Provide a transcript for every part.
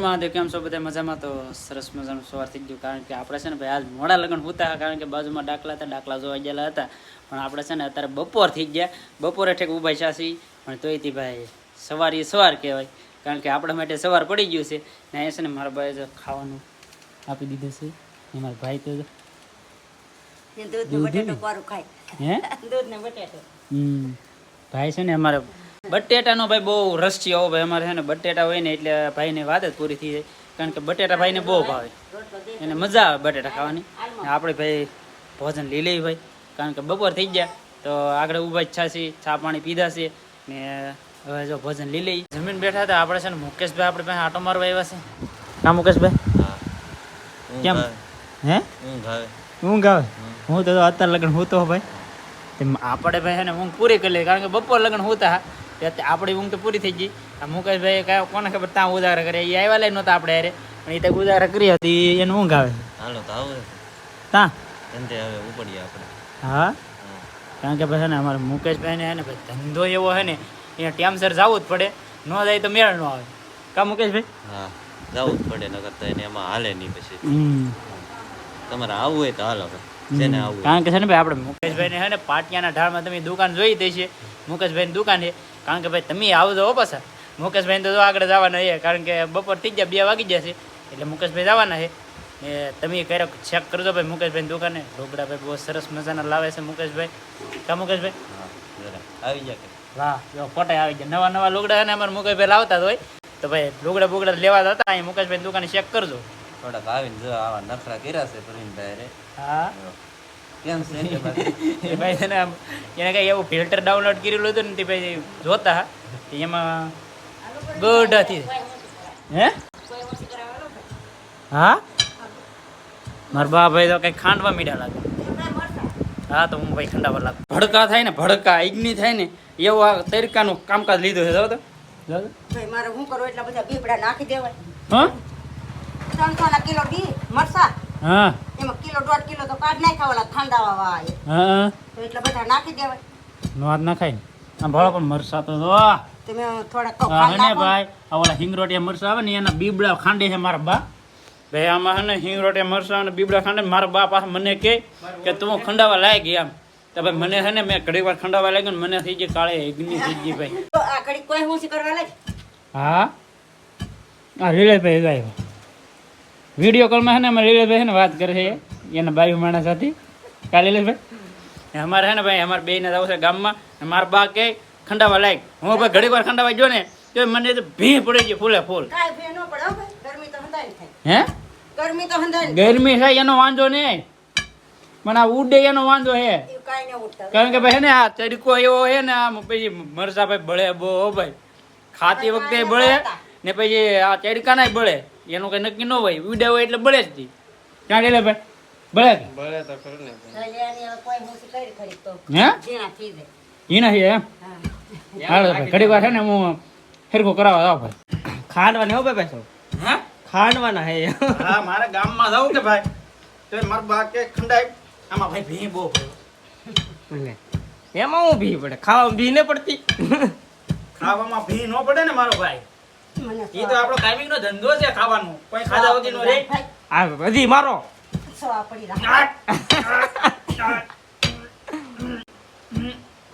મહાદેવ કેમ છો? બધા મજામાં? તો સરસ મજાનું સવાર થઈ ગયું. કારણ કે આપણે છે ને ભાઈ આજ મોડા લગ્ન હતા કારણ કે બાજુમાં ડાકલા હતા ડાકલા જોવા ગયેલા હતા. પણ આપણે છે ને અત્યારે બપોર થઈ ગયા. બપોરે ઠેક ઊભા છાસી પણ તોયથી ભાઈ સવારી સવાર કહેવાય. કારણ કે આપણા માટે સવાર પડી ગયું છે. ને અહીંયા છે ને મારા ભાઈ જો ખાવાનું આપી દીધું છે. ને મારા ભાઈ તો દૂધ ને? બટેટો ખાય. હે? દૂધ ને બટેટો. હમ. ભાઈ છે ને અમારે બટેટાનો ભાઈ બહુ રસ છે આવો ભાઈ અમારે છે ને બટેટા હોય ને એટલે ભાઈની વાત જ પૂરી થઈ જાય. કારણ કે બટેટા ભાઈને બહુ ભાવે. એને મજા આવે બટેટા ખાવાની. આપણે ભાઈ ભોજન લઈ લઈએ ભાઈ. કારણ કે બપોર થઈ ગયા તો આગળ ઊભા જ છે ચા પાણી પીધા છે ને હવે જો ભોજન લઈ લઈએ. જમીન બેઠા હતા આપણે છે ને મુકેશભાઈ આપણે પાસે આટો મારવા આવ્યા છે. ના મુકેશભાઈ? કેમ? હે? ઊંઘ આવે. હું તો અત્યારે લગ્ન હું તો ભાઈ. આપણે ભાઈ છે ને ઊંઘ પૂરી કરી લઈએ કારણ કે બપોર લગ્ન હોતા આપણી ઊંઘ તો પૂરી થઈ ગઈ. મુકેશભાઈ કયો કોને ખબર ત્યાં ઉદાહરણ કરે. એ આવ્યા લઈ નહોતા આપણે અરે પણ એ તો ઉદાહરણ કરી હતી એનું ઊંઘ આવે. હાલો તો આવે. ત્યાં ધંધે હવે ઉપડીએ આપણે. હા? કારણ કે ભાઈ છે ને અમારે મુકેશભાઈને છે ને ધંધો એવો છે ને અહીંયા ટાઈમસર જવું જ પડે. ન જાય તો મેળ ન આવે. કા મુકેશભાઈ? હા જવું જ પડે નકર તો એને એમાં હાલે નહીં પછી. તમારે આવવું હોય તો હાલો જેને આવવું કારણ કે છે ને ભાઈ આપણે મુકેશભાઈને હે ને પાટિયાના ઢાળમાં તમે દુકાન જોઈ દઈ છે મુકેશભાઈની દુકાન છે. કારણ કે ભાઈ તમે આવજો હો પાછા. મુકેશભાઈ તો આગળ જવાના છે કારણ કે બપોર થઈ ગયા બે વાગી જશે એટલે મુકેશભાઈ જવાના છે. ને તમે ક્યારેક ચેક કરજો ભાઈ મુકેશભાઈ દુકાને. ઢોકળા ભાઈ બહુ સરસ મજાના લાવે છે મુકેશભાઈ. કા મુકેશભાઈ? આવી જાય વાહ જો ફોટા આવી ગયા. નવા નવા લુગડા અને અમારે મુકેશભાઈ લાવતા જ હોય. તો ભાઈ લુગડા બુગડા લેવા જતા અહીં મુકેશભાઈ દુકાને ચેક કરજો. થોડાક આવીને જો આવા નખરા કર્યા છે પ્રવીણભાઈ રે. હા. કેમ છે? ભાઈ? છે ને આમ એને કઈ એવું ફિલ્ટર ડાઉનલોડ કરેલું હતું ને તે ભાઈ જોતા એમાં ગોઢાથી હે? હા? મારા બા ભાઈ તો કઈ ખાંડવા મીડા લાગે. હા તો હું ભાઈ ખંડાવા લાગુ. ભડકા થાય ને ભડકા અગ્નિ થાય ને એવું આ તરીકાનું કામકાજ લીધું છે જો તો ભાઈ મારે શું કરો? એટલા બધા બીપડા નાખી દેવાય. હા? ત્રણસો ના કિલો બી મરસા. હા. એમાં કિલો દોઢ કિલો તો કાઢ નાખ્યા ઓલા ખાંડાવા વાળા હા તો એટલે બધા નાખી દેવાય. નવાજ ના ખાય ને. આ ભળો પણ મરસા તો તમે થોડા તો હા ભાઈ? આ ઓલા હિંગરોટિયા મરસા આવે ને એના બીબડા ખાંડે છે મારા બા. ભાઈ આમાં છે ને હિંગરોટિયા મરસા અને બીબડા ખાંડે મારા બા પાસે મને કહે કે તું ખંડાવા લાયક એમ તો ભાઈ મને છે ને મેં ઘડી વાર ખંડાવા લાગ્યો ને મને થઈ ગઈ કાળે અગ્નિ થઈ ગઈ ભાઈ. આ ઘડી કોઈ હું કરવા લાગ? હા? આ રીલેશભાઈ ગાય વીડિયો કોલમાં છે ને અમારે લીલેશભાઈ છે ને વાત કરે છે એના ભાઈ માણસ હતી. કા લીલેશભાઈ? અમારે છે ને ભાઈ અમારે બે ને છે ગામમાં. ને મારા બા કે ખંડાવા લાયક. હું ભાઈ ઘડી વાર ખંડાવા જો ને તો મને તો ભી પડી ગઈ ફૂલે ફૂલ. કાંઈ ભે ન પડે હો ભાઈ ગરમી તો હંધાય થાય. હે? ગરમી તો ગરમી થાય એનો વાંધો નહીં. પણ આ ઉડે એનો વાંધો હે ન કારણ કે ભાઈ છે ને આ તડકો એવો હે ને આમ પછી મરસા ભાઈ બળે બો ભાઈ. ખાતી વખતે બળે ને પછી આ તડકાના બળે. એનું કઈ નક્કી ન હોય ઉડા હોય એટલે બળે જ તી ક્યાં ગયેલા ભાઈ? બળે હું કરી ખરી તો. હે? ઝીણા થઈ એના છે એમ? હા. હાલો ભાઈ ઘડી વાર છે ને હું ફેરકો કરાવવા જાવ ભાઈ. ખાંડવાના હો ભાઈ પાછો? હે? ખાંડવાના હે. હા મારે ગામમાં જાવ કે ભાઈ. તો મારા બા કે ખંડાય. આમાં ભાઈ ભી બહુ લે. એમાં હું ભી પડે? ખાવામાં ભી ને પડતી? ખાવામાં ભી ન પડે ને મારો ભાઈ. એ તો આપણો ટાઈમિંગ નો ધંધો છે ખાવાનો. કોઈ ખાધા વગર નો રે આ બધી મારો. સવા પડી રાખ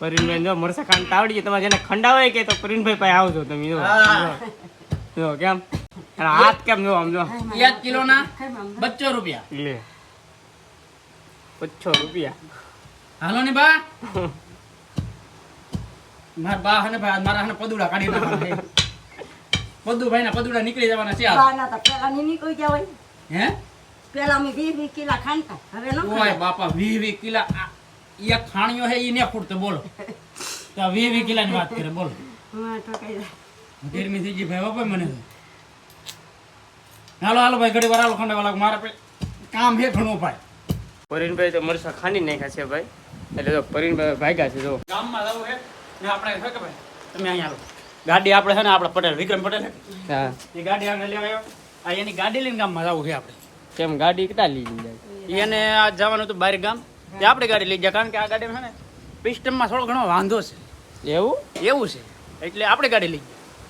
પરીનભાઈ જો મરસા ખાન તાવડી તમારે જેને ખંડાવાય કે તો પરિણભાઈ પાસે આવજો તમે જો. જો કેમ? હાથ કેમ જો આમ જો? એક કિલો ના બચ્ચો રૂપિયા. લે. બચ્ચો રૂપિયા. હાલો ને બા. મારા બા અને ભાઈ મારા હને પદુડા કાઢી નાખવાના છે. પદુભાઈ ના પદુડા નીકળી જવાના છે હાલ. તો પેલા ની નીકળી જવાય હે? પેલા અમે વીસ વીસ કિલા ખાંડતા. હવે ન ઓય બાપા વીસ વીસ કિલા આ એક ખાણીઓ હે ઈ ને ફૂટતો બોલો. તો વીસ વી વી કિલા ની વાત કરે બોલો. હા તો કઈ જાય. ગરમી થઈ ગઈ ભાઈ બાપા મને હાલો હાલો ભાઈ ઘડી વાર હાલો ખંડા વાળા મારા કામ હે ઘણું ભાઈ. પરીનભાઈ તો મરસા ખાની નાખ્યા છે ભાઈ. એટલે જો પરીનભાઈ ભાગ્યા છે જો. ગામમાં જવું હે ને આપણે શું કે ભાઈ તમે અહીંયા આવો. ગાડી આપણે છે ને આપણે પટેલ વિક્રમ પટેલ હા. એ ગાડી આગળ લેવા આવ્યો. આ એની ગાડી લઈને ગામમાં જવું છે આપણે. કેમ ગાડી કેટલા લઈ જાય? એને આ જવાનું હતું બહાર ગામ. તે આપણે ગાડી લઈ જાય કારણ કે આ ગાડી છે ને પિસ્ટમમાં થોડો ઘણો વાંધો છે. એવું? એવું છે. એટલે આપણે ગાડી લઈ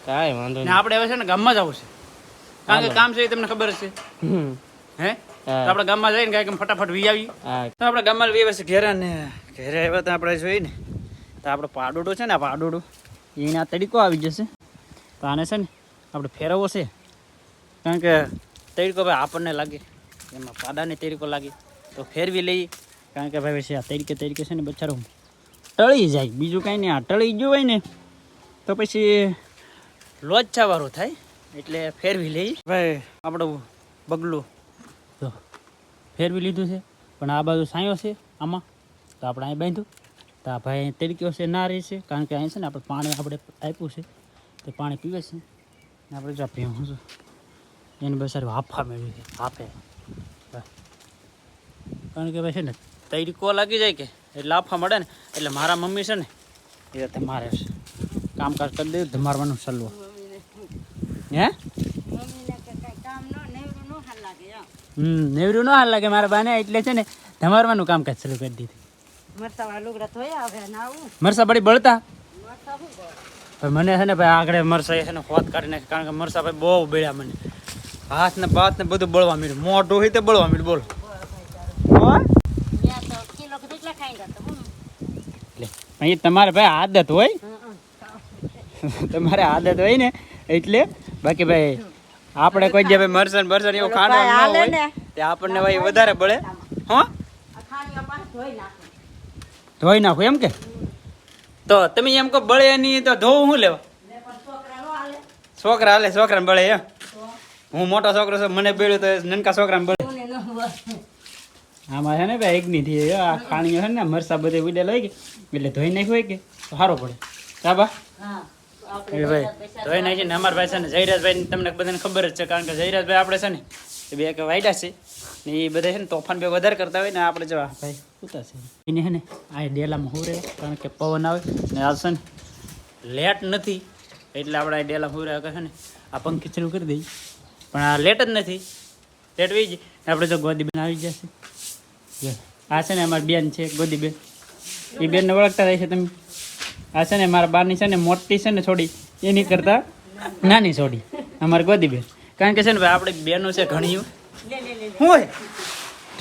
કાંઈ વાંધો ને નહીં. આપણે હવે છે ને ગામમાં જવું છે. કારણ કે કામ છે એ તમને ખબર છે હે. આપણે ગામમાં જઈને કાંઈક ફટાફટ વી આવી તો આપણે ગામમાં વી આવે ઘેરા ને ઘેરે આવ્યા તો આપણે જોઈએ ને તો આપણો પાડોડો છે ને આ પાડોડો. એના તડકો આવી જશે. તો આને છે ને આપણે ફેરવવો છે. કારણ કે તરીકો ભાઈ આપણને લાગે. એમાં પાડાને તરીકો લાગે. તો ફેરવી લઈએ. કારણ કે ભાઈ પછી આ તરીકે તરીકે છે ને બચારો ટળી જાય. બીજું કાંઈ નહીં. આ ટળી ગયું હોય ને, તો પછી લોચાવાળું થાય. એટલે ફેરવી લઈ ભાઈ, આપણું બગલું તો ફેરવી લીધું છે. પણ આ બાજુ સાયો છે આમાં. તો આપણે અહીં બાંધ્યું. તો આ ભાઈ તડક્યો છે ના રહે છે. કારણ કે અહીં છે ને આપણે પાણી આપણે આપ્યું છે. તે પાણી પીવે છે. ને આપણે જો પીવું છું. એને બસ સારું હાફા મેળવી છે. હાફે. કારણ કે ભાઈ છે ને તરીકો લાગી જાય કે એટલે હાફા મળે ને, એટલે મારા મમ્મી છે ને એ રીતે મારે છે. કામકાજ કરી દે, ધમારવાનું સલવો હે. હમ, નેવરું ન હાલ લાગે મારા બાને, એટલે છે ને ધમારવાનું કામકાજ શરૂ કરી દીધું. મરસા બળી બળતા? મને છે ને ભાઈ આગળ મરસા છે ને હોત કાઢી નાખે કારણ કે મરસા ભાઈ બહુ બળ્યા મને. હાથ ને પાથ ને બધું બળવા મળ્યું મોઢું હોય તો બળવા મળ્યું બોલો. એ તમારે ભાઈ આદત હોય. તમારે આદત હોય ને એટલે બાકી ભાઈ આપણે કોઈ જે ભાઈ મરસન બરસન એવું ખાવાનું ભાઈ હોય તે આપણને ભાઈ વધારે બળે. હા? ધોઈ નાખું. એમ કે તો તમે એમ કહો બળે નહીં તો ધોવું શું લેવા છોકરા હાલે. છોકરા બળે એમ હું મોટો છોકરો છું મને બેડ્યું તો નનકા છોકરાને બળે આમાં છે ને ભાઈ એકની થી આ ખાણીઓ છે ને મરસા બધે ઉડેલ હોય કે એટલે ધોઈ નાખ્યું હોય કે સારો પડે સાબા હા. ભાઈ ધોઈ નાખીને અમારા ભાઈ છે ને જયરાજભાઈ તમને બધાને ખબર જ છે કારણ કે જયરાજભાઈ આપણે છે ને એ બે કે વાયડા છે ને એ બધા છે ને તોફાન બે વધારે કરતા હોય ને આપણે જવા ભાઈ સુતા છે એને છે ને આ ડેલામાં હું રહે કારણ કે પવન આવે ને આવશે ને લેટ નથી. એટલે આપણે આ ડેલા હું રહ્યા છે ને, આ પંખી ચાલુ કરી દઈએ પણ આ લેટ જ નથી. લેટ વહી જાય. આપણે જો ગોદી બેન આવી જશે. આ છે ને અમારી બેન છે, ગોદી બેન. એ બેનને ઓળખતા રહે છે તમે. આ છે ને મારા બારની છે ને મોટી છે ને છોડી. એની કરતાં નાની છોડી. અમારી ગોદી બેન. કારણ કે છે ને ભાઈ, આપણે બેનો છે ઘણી લે, લે, લે, લે. શું હોય?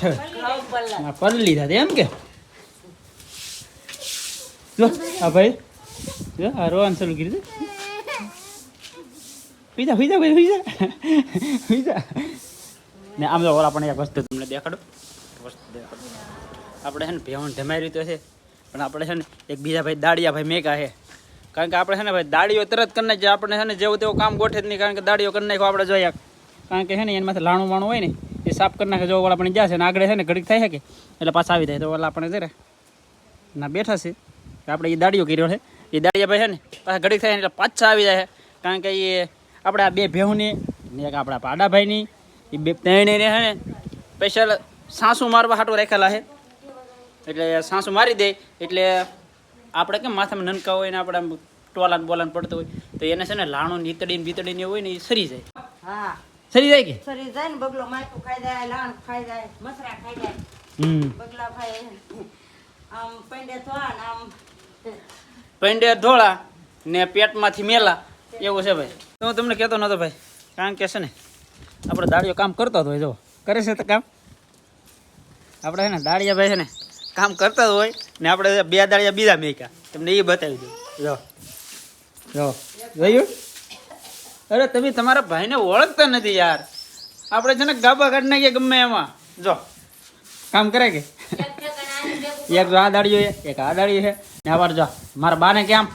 ઠ. ખાવ પલ્લા. આ પલ્લી થતી એમ કે? જો આ ભાઈ જો આ રો આન્સર કરી દે પીઝા પીઝા ભાઈ પીઝા પીઝા ને આમ તો ઓલા પણ એક વસ્તુ તમને દેખાડો. વસ્તુ દેખાડો. આપણે છે ને ભેવણ ધમારી તો છે. પણ આપણે છે ને એક બીજા ભાઈ દાડિયા ભાઈ મેકા છે. કારણ કે આપણે છે ને ભાઈ દાડીઓ તરત કરી નાખીએ. આપણે છે ને જેવું તેવું કામ ગોઠે જ નહીં. કારણ કે દાડીઓ કરી નાખો આપણે જોઈએ કારણ કે છે ને, એના માથે લાણું વાણું હોય ને, એ સાફ કરી નાખે, જો ઓલા પણ જશે ને, આગળ છે ને, ઘડીક થાય છે કે એટલે પાછા આવી જાય. તો ઓલા આપણે જરા ના બેઠા છે. આપણે એ દાડીઓ કર્યો છે. એ દાડિયા ભાઈ છે ને, પાછા ઘડીક થાય એટલે પાછા આવી જાય છે. કારણ કે એ આપણે આ બે ભેહુની ને એક આપણા પાડાભાઈની એ બે ત્રણેયને છે ને સ્પેશિયલ સાસુ મારવા હાટું રાખેલા છે. એટલે સાસુ મારી દે, એટલે આપણે કેમ માથામાં નનકા હોય ને, આપણે ટોલાન બોલાન પડતું હોય, તો એને છે ને લાણું નીતડીને બીતડીને હોય ને એ સરી જાય. હા. સરી જાય કે? સરી જાય ને બગલો માથું ખાઈ જાય લાણ ખાઈ જાય મસરા ખાઈ જાય. હમ. બગલા ભાઈ આમ પંડે ધોવા ને આમ પૈંડે ધોળા ને પેટમાંથી મેલા. એવું છે ભાઈ. તો હું તમને કહેતો નતો ભાઈ. કારણ કે છે ને આપણે દાળીઓ કામ કરતો હોય જો કરે છે તો કામ. આપણે છે ને દાળિયા ભાઈ છે ને કામ કરતા જ હોય ને આપણે બે દાળિયા બીજા મેક્યા. તમને એ બતાવી દઉં. જો જો જોયું? અરે તમે તમારા ભાઈને ઓળખતા નથી યાર. આપણે છે ને ગાબા કાઢી નાખીએ ગમે એમાં. જો કામ કરે કે? એક જો આ દાડિયો છે એક આ દાડિયો છે. ને આવાર જો મારા બાને કેમ?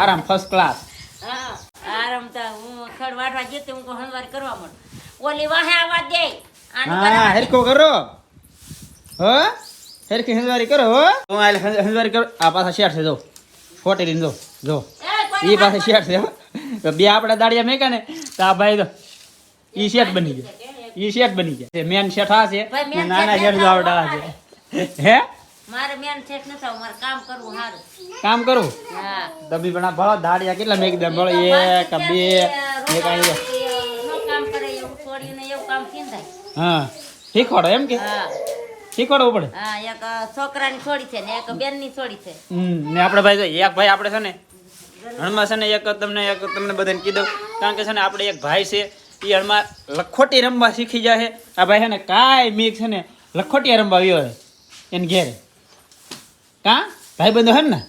આરામ ફર્સ્ટ ક્લાસ હા આરામ તા હું ખડ વાટવા જતી હું હણવાર કરવા માંડ ઓલી વાહે આવા દે. આનું હા બરાબર. હેરકો કરો. હો? હેરકી હંજવારી કરો હો? હું આલે હંજવારી કરો. આ પાછા શેઠ છે જો. ફોટી લઈને જો જો. એ કોઈ એ પાસે શેઠ છે હો. તો બે આપણા દાડિયા મેકા ને તો આ ભાઈ તો ઈ શેઠ બની ગયા. ઈ શેઠ બની ગયા. મેન શેઠ આ છે નાના શેઠ જો આવડા છે. હે? મારે મેન શેઠ ન થાવ મારે કામ કરવું સારું કામ કરું? હા. તમે પણ આ ભળો દાડિયા કેટલા મેક દે ભળો એક બે એક અહીં કામ કરે એવું છોડીને એવું કામ થાય હા. શીખવાડો એમ કે? હા. શીખવાડવું પડે? હા એક છોકરાની છોડી છે ને એક બેનની છોડી છે. ને આપણે ભાઈ એક ભાઈ આપણે છે ને હણમાં છે ને એક તમને એક તમને બધાને કીધું કારણ કે છે ને આપણે એક ભાઈ છે એ હણમાં લખોટી રમવા શીખી જાય આ ભાઈ છે ને કાંઈ મીક છે ને લખોટી રમવા આવ્યો છે, એને ઘેરે. કા? ભાઈ બંધો હે ને?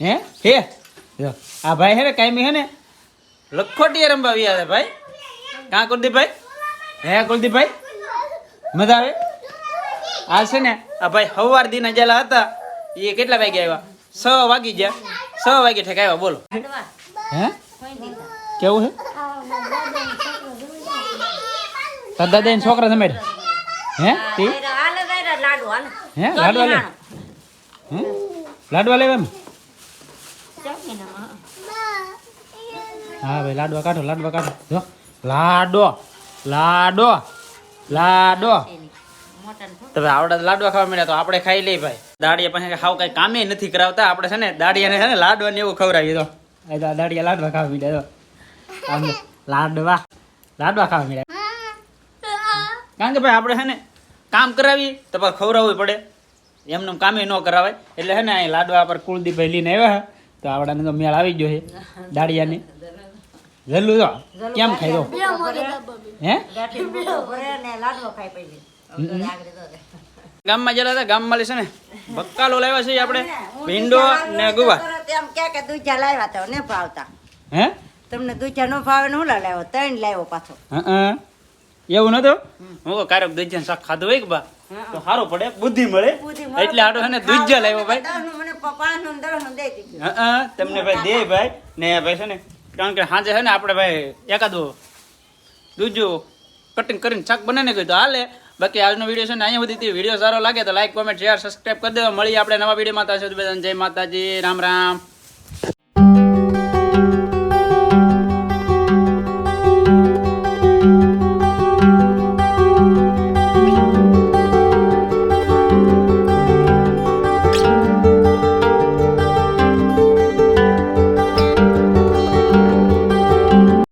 હે? હે? આ ભાઈ હે ને કાંઈ હે ને લખોટી રમવા આવ્યા છે ભાઈ. કાં કુલદીપભાઈ? હે કુલદીપભાઈ? મજા આવે? આ છે ને આ ભાઈ સવાર દીના જેલા હતા એ કેટલા વાગે આવ્યા? છ વાગી ગયા. છ વાગે ઠેક આવ્યા બોલો. હે? કેવું છે? દાદા છોકરા જમાડે હે? હે? લાડવા લે. લાડવા લેવા એમ? હા, ભાઈ, લાડવા કાઢો લાડવા કાઢો. જો. લાડો લાડો લાડો. તમે આવડે લાડવા ખાવા મળ્યા તો આપણે ખાઈ લઈએ ભાઈ. દાડિયા પાસે હાવ કઈ કામે નથી કરાવતા. આપણે છે ને દાડિયાને છે ને લાડવા ને એવું ખવડાવી દો એ તો દાડિયા લાડવા ખાવા મળ્યા તો. આમ લાડવા. લાડવા ખાવા મળ્યા કારણ કે ભાઈ આપણે છે ને કામ કરાવીએ તો પછી ખવડાવવું પડે. એમને કામે ન કરાવાય. એટલે છે ને અહીં લાડવા પર કુલદીપભાઈ લઈને આવ્યા છે. તો આપણાને તો મેળ આવી ગયો છે દાડિયાને. જલ્લું તો. કેમ ખાઈ દો હે? લાડવો ખાઈ ગામમાં જરા હતા ગામમાં લેશે છે ને? બક્કાલો લાવ્યા છે આપણે. ભીંડો ને ગુવા એમ કે કે દૂધા લાવ્યા તો ને ભાવતા હે? તમને દૂધા નો ભાવે ને હું લાવ્યો ત્રણ લાવ્યો પાછો. હં એવું નતું? હું કારક દૂધિયાનું શાક ખાધું હોય કે બા? તો સારું પડે બુદ્ધિ મળે. એટલે આડો છે ને દૂધિયા લાવ્યો ભાઈ. દીધું. હં તમને ભાઈ દે ભાઈ. ને ભાઈ છે ને કારણ કે સાંજે છે ને આપણે ભાઈ એકાદો દૂજો કટિંગ કરીને શાક બનાવીને ગયું તો હાલે. બાકી આજનો વીડિયો છે ને અહીંયા સુધી વીડિયો સારો લાગે તો લાઈક કોમેન્ટ શેર સબસ્ક્રાઈબ કરી દેવા મળી આપણે નવા વિડીયોમાં સુધી બધાને જય માતાજી. રામ રામ.